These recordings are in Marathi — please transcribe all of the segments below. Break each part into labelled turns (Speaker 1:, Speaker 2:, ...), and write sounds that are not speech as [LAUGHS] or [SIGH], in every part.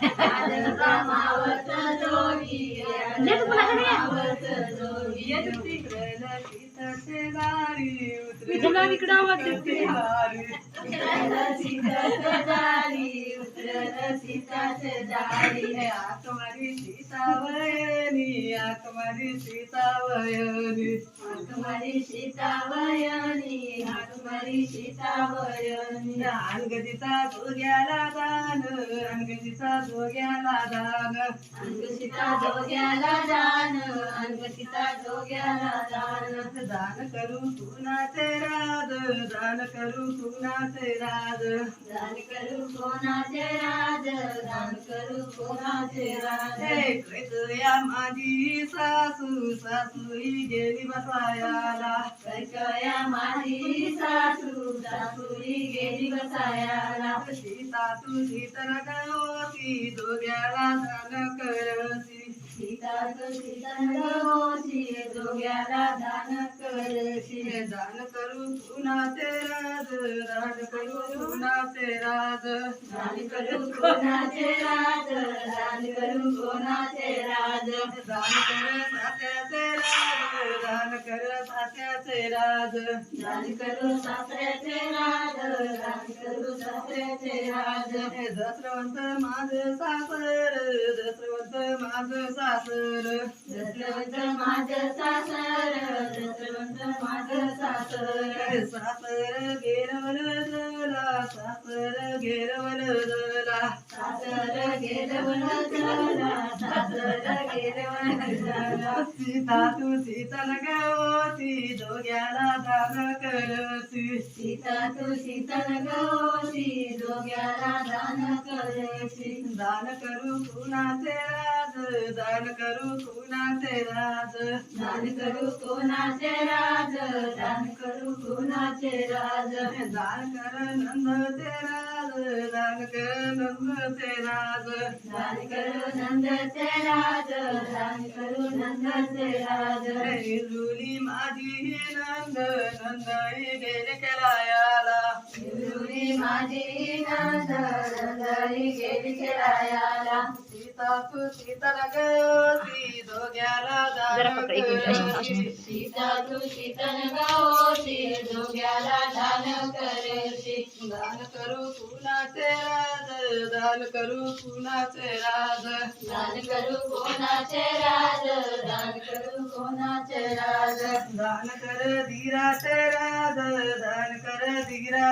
Speaker 1: [LAUGHS] इकडं आवाज [LAUGHS] [LAUGHS]
Speaker 2: दारी हे आकमारी सीतावयनी आकमारी सीतावयनी.
Speaker 3: हाकुमारी सीतावयनी हाकुमारी सीतावयनी.
Speaker 2: अंगदीचा जोग्याला दान अंगदीचा जोग्याला दान.
Speaker 3: अंगसीता जोग्याला दान अंगसीता जोग्याला दान.
Speaker 2: दान करू कुणाचे राज दान करू कुणाचे राज?
Speaker 3: दान करू कोणाचे राज दान करू कोणाचे राज?
Speaker 2: कैकया माझी सासू सासू ही गेली बसायाला.
Speaker 3: कैकया माझी सासू सासूरी गेली बसायाला.
Speaker 2: सीता तू सीतन गवती दोघ्याला दान करसी
Speaker 3: सीता तू सीतन गवसी जोग्याला दान करशी
Speaker 2: हे दान करू कुणाचे राज दान करू कुणाचे राज.
Speaker 3: दान करू कोणाचे राज दान करू कोणाचे राज.
Speaker 2: दान कर सात्याचे राज. कर सात्याचे राज.
Speaker 3: दान करू सासऱ्याचे राज दान करू सासऱ्याचे राज.
Speaker 2: हे दसरवंत माझ सासर दसरवंत माझ सासर.
Speaker 3: दसरवंत माझं सासर दसरवंत माझं सासर.
Speaker 2: सासर गेरवल जला सासर
Speaker 3: गेलवण झाला सासर गेलवण झाला
Speaker 2: सीता तू सीतन गवती दोघ्याला दान करसी
Speaker 3: सीता तू सीतन गवती दोघ्याला दान करशी
Speaker 2: दान करू कुणाचे राज दान करू कुणाचे राज
Speaker 3: दान करू कोणाचे राज दान करू कोणाचे राज
Speaker 2: दान कर नंदचे राज दान कर नंदचे राज
Speaker 3: दान करू नंदचे राज. दान करू नंदचे राज.
Speaker 2: जुली माझी ही नंद नंद गेले केलायाला
Speaker 3: शिवरुरी माझी नंद गेली खेळायाला.
Speaker 2: सीता तू सीता गयोती दोघ्याला
Speaker 1: जरा
Speaker 2: दान
Speaker 1: पकड, एक मिनिट, अशी- अशी-
Speaker 2: करसी.
Speaker 3: सीता तू सीतन गावती जोग्याला दान करशी
Speaker 2: दान करू कुणाचे राज दान करू कुणाचे राज
Speaker 3: दान करू कोणाचे राज दान करू कोणाचे राज
Speaker 2: दान कर धीराचे राज दान कर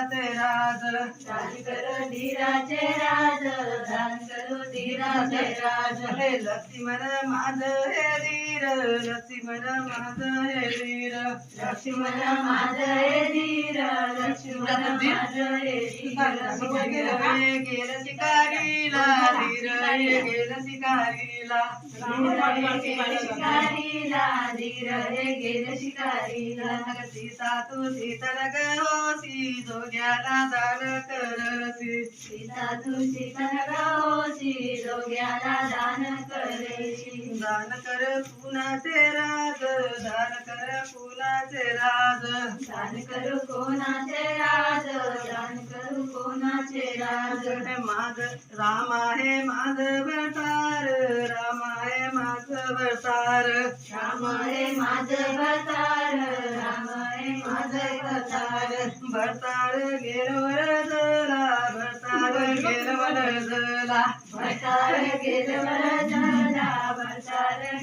Speaker 2: धीराचे राज
Speaker 3: दान करू धीराचे राज दान करू धीराचे राज
Speaker 2: हे लक्ष्मण माझ हे धीर लक्ष्मण माझ हे धीर
Speaker 3: लक्ष्मण माझ हे धीर लक्ष्मण माझ हे धीर
Speaker 2: हे गेल शिकारीला धीर हे गेल शिकारीला
Speaker 3: शिकारीला धीर हे गेल शिकारीला
Speaker 2: सीता तू सीतन गवसी दोघ्याला दान करसी
Speaker 3: सीता तू जोग्याला दान करेशी
Speaker 2: दान कर कुणाचे राज दान कर कुणाचे राज
Speaker 3: दान करू कोणाचे राज दान करू कोणाचे राज
Speaker 2: हे माझ राम आहे माझ भटार राम आहे माझ भटार
Speaker 3: राम हे माझ भतार राम हे माझ
Speaker 2: भटार जला भटार गेरवर जला.
Speaker 3: भतार गेलवर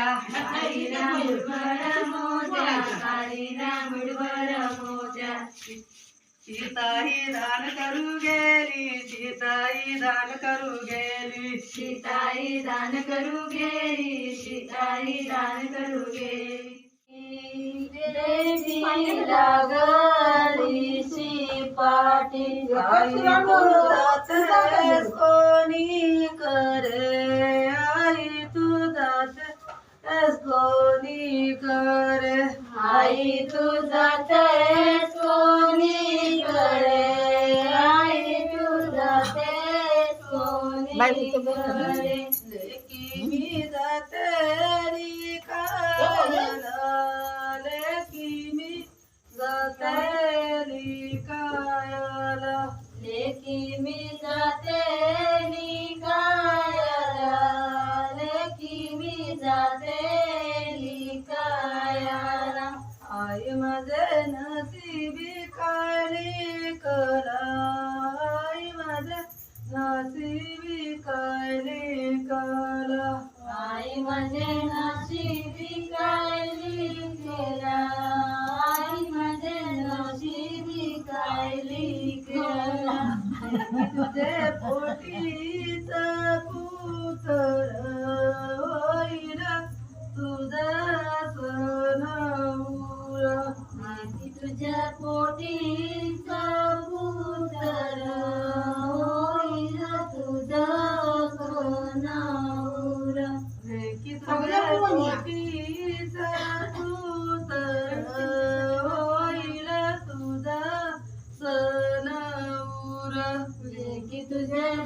Speaker 2: मोत्या
Speaker 3: काळीला मुडवर मोत्या काळीला मुडवर मोत्या
Speaker 2: सीताही दान करू गेली सीताही दान करू गेली
Speaker 3: सीताई दान करू गेली सीताई दान करू गेली लागली सी पाटी
Speaker 2: आई मुरात कोणी करे
Speaker 3: कोणी कर?
Speaker 4: आई तुझा तेच कोणी करे? आई तुझा तेच कोणी करे? लेकी
Speaker 3: मी जातरी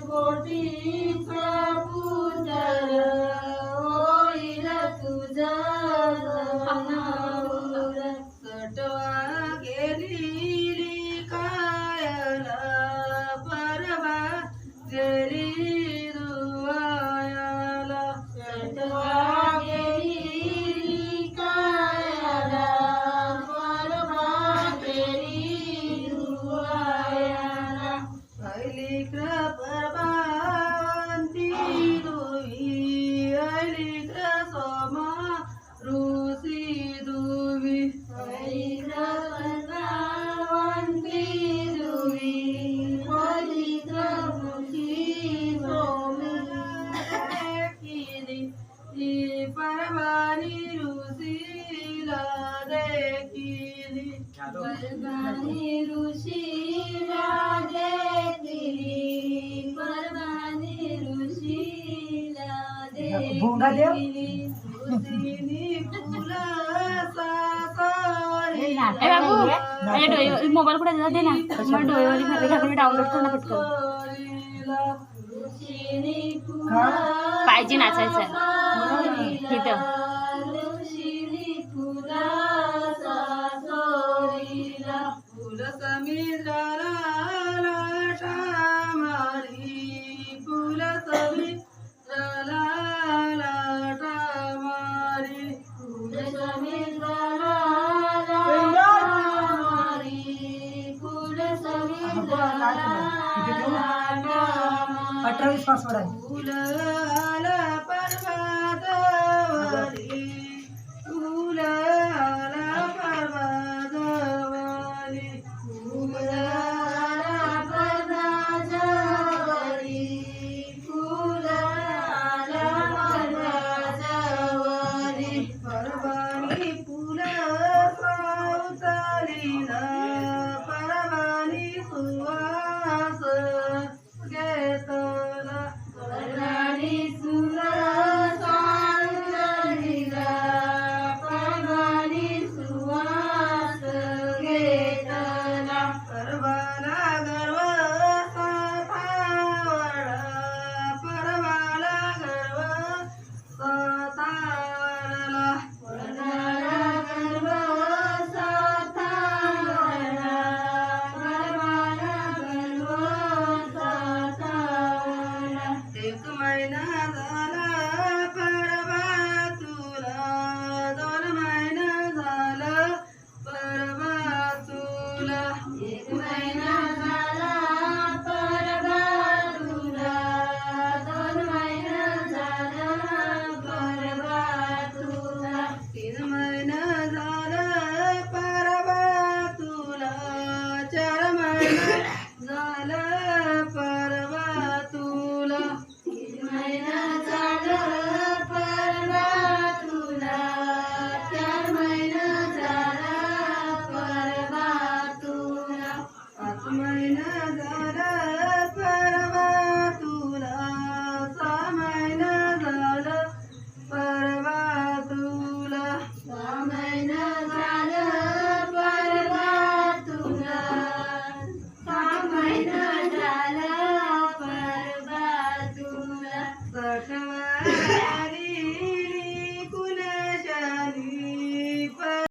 Speaker 3: पोटीचा पुत्र होईल तुझा
Speaker 4: ऋषीनी फुला सासारी
Speaker 1: ए बाबू माझ्या डोळे मोबाईल कुठे दे ना? मला डोळेवाली मध्ये घालून डाउनलोड कर ना पटकन पाहिजे नाचायचं. तिथं
Speaker 2: अठ्ठावीस पासवर्ड आहे
Speaker 4: యోగుల